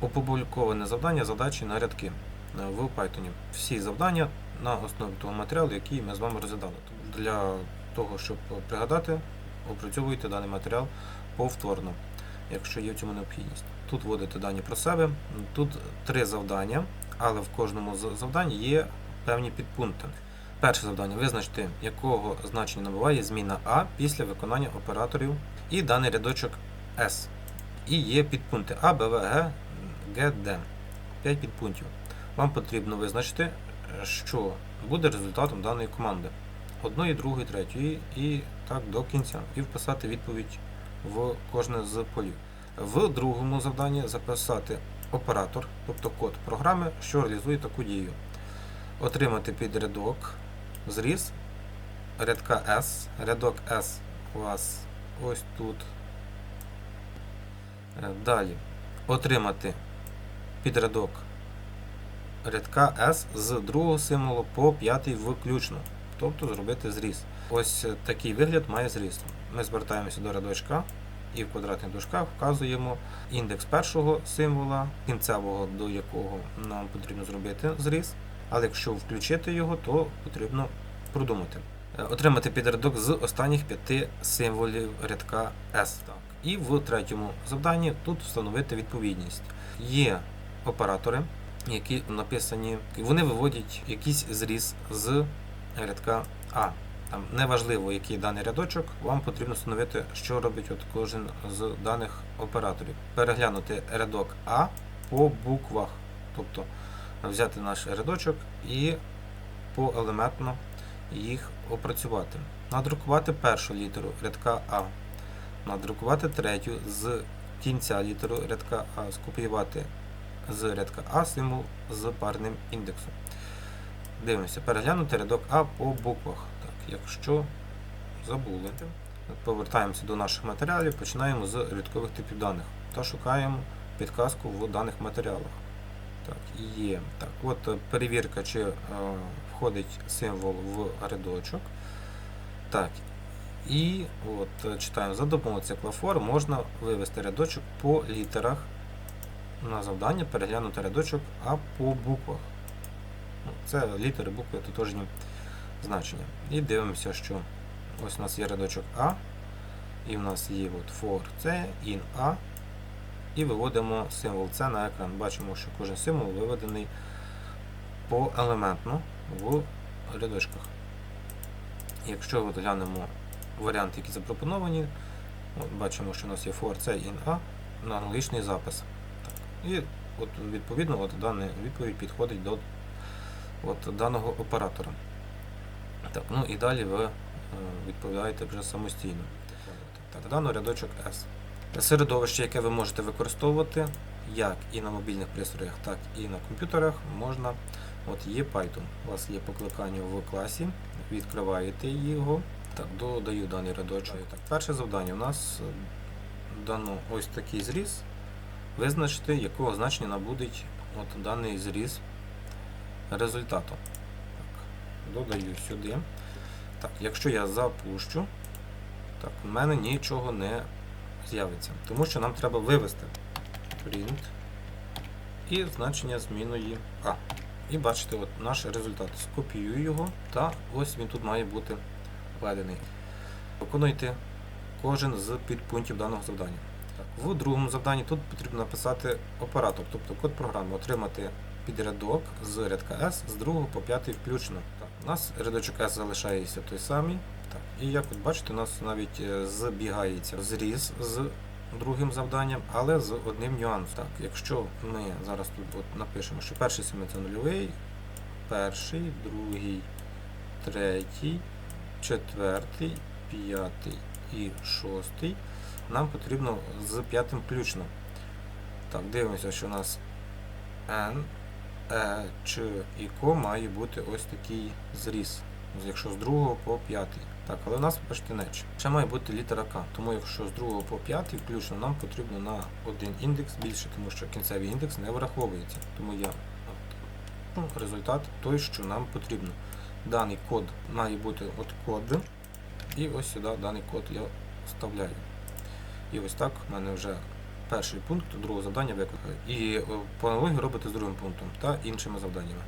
опубліковане завдання задачі на рядки е, в Python. Всі завдання на основі того матеріалу, який ми з вами розглядали. Для того, щоб пригадати, опрацьовуйте даний матеріал повторно, якщо є в цьому необхідність. Тут вводите дані про себе. Тут три завдання, але в кожному з завдань є певні підпункти. Перше завдання визначити, якого значення набуває зміна А після виконання операторів і даний рядочок S. І є підпункти А, Б, В, Г, Д. 5 підпунктів. Вам потрібно визначити, що буде результатом даної команди. Одної, другої, третьої і так до кінця. І вписати відповідь в кожне з полів. В другому завданні записати оператор, тобто код програми, що реалізує таку дію. Отримати підрядок зріз рядка S. Рядок S у вас ось тут. Е, Далі отримати підрядок рядка S з другого символу по п'ятий включно. Тобто зробити зріз. Ось такий вигляд має зріз. Ми звертаємося до рядочка і в квадратних дужках вказуємо індекс першого символа, кінцевого до якого нам потрібно зробити зріз. Але якщо включити його, то потрібно продумати. Е, Отримати підрядок з останніх п'яти символів рядка S. І в третьому завданні тут встановити відповідність. Є оператори, які написані, вони виводять якийсь зріз з рядка А. Там неважливо, який даний рядочок, вам потрібно встановити, що робить от кожен з даних операторів. Переглянути рядок А по буквах. Тобто взяти наш рядочок і поелементно їх опрацювати. Надрукувати першу літеру рядка А. Надрукувати третю з кінця літеру рядка А, скопіювати з рядка А символ з парним індексом. Дивимося, переглянути рядок А по буквах. Так, якщо забули, повертаємося до наших матеріалів, починаємо з рядкових типів даних та шукаємо підказку в даних матеріалах. Так, є. Так, от перевірка, чи е, входить символ в рядочок. Так, і от е, читаємо, за допомогою циклофор можна вивести рядочок по літерах на завдання, переглянути рядочок, а по буквах. Ну, Це літери, букви, тотожні значення. І дивимося, що ось у нас є рядочок А, і в нас є от for C, in A, і виводимо символ C на екран. Бачимо, що кожен символ виведений поелементно в рядочках. Якщо от глянемо варіанти, які запропоновані, от бачимо, що у нас є for C, in A на аналогічний запис. І от, відповідно от дана відповідь підходить до от, даного оператора. Так, ну і далі ви е, відповідаєте вже самостійно. Так, дано рядочок S. Середовище, яке ви можете використовувати як і на мобільних пристроях, так і на комп'ютерах, можна. От є Python. У вас є покликання в класі, відкриваєте його. Так, додаю даний рядочок. Так, перше завдання у нас е, дано ось такий зріз. Визначити, якого значення набудеть от даний зріз результату. Так, додаю сюди. Так, якщо я запущу, так, у мене нічого не з'явиться. Тому що нам треба вивести print і значення зміною А. І бачите, от наш результат. Скопіюю його, та ось він тут має бути введений. Виконуйте кожен з підпунктів даного завдання. В другому завданні тут потрібно написати оператор, тобто код програми, отримати підрядок з рядка S з 2 по 5 включно. Так, у нас рядочок S залишається той самий. Так, і як от бачите, у нас навіть е, збігається зріз з другим завданням, але з одним нюансом. Так, якщо ми зараз тут от напишемо, що перший саме це нульовий, перший, другий, третій, четвертий, п'ятий і шостий, нам потрібно з п'ятим включно. Так, дивимося, що у нас N, E, Ч і Ко має бути ось такий зріз. Якщо з 2 по 5. Так, але у нас бачите неч. Ще має бути літера К. Тому якщо з 2 по 5 включно нам потрібно на один індекс більше, тому що кінцевий індекс не враховується. Тому я от, ну, результат той, що нам потрібно. Даний код має бути от код. І ось сюди даний код я вставляю. І ось так в мене вже перший пункт другого завдання виконати. І е, по аналогії робите з другим пунктом та іншими завданнями.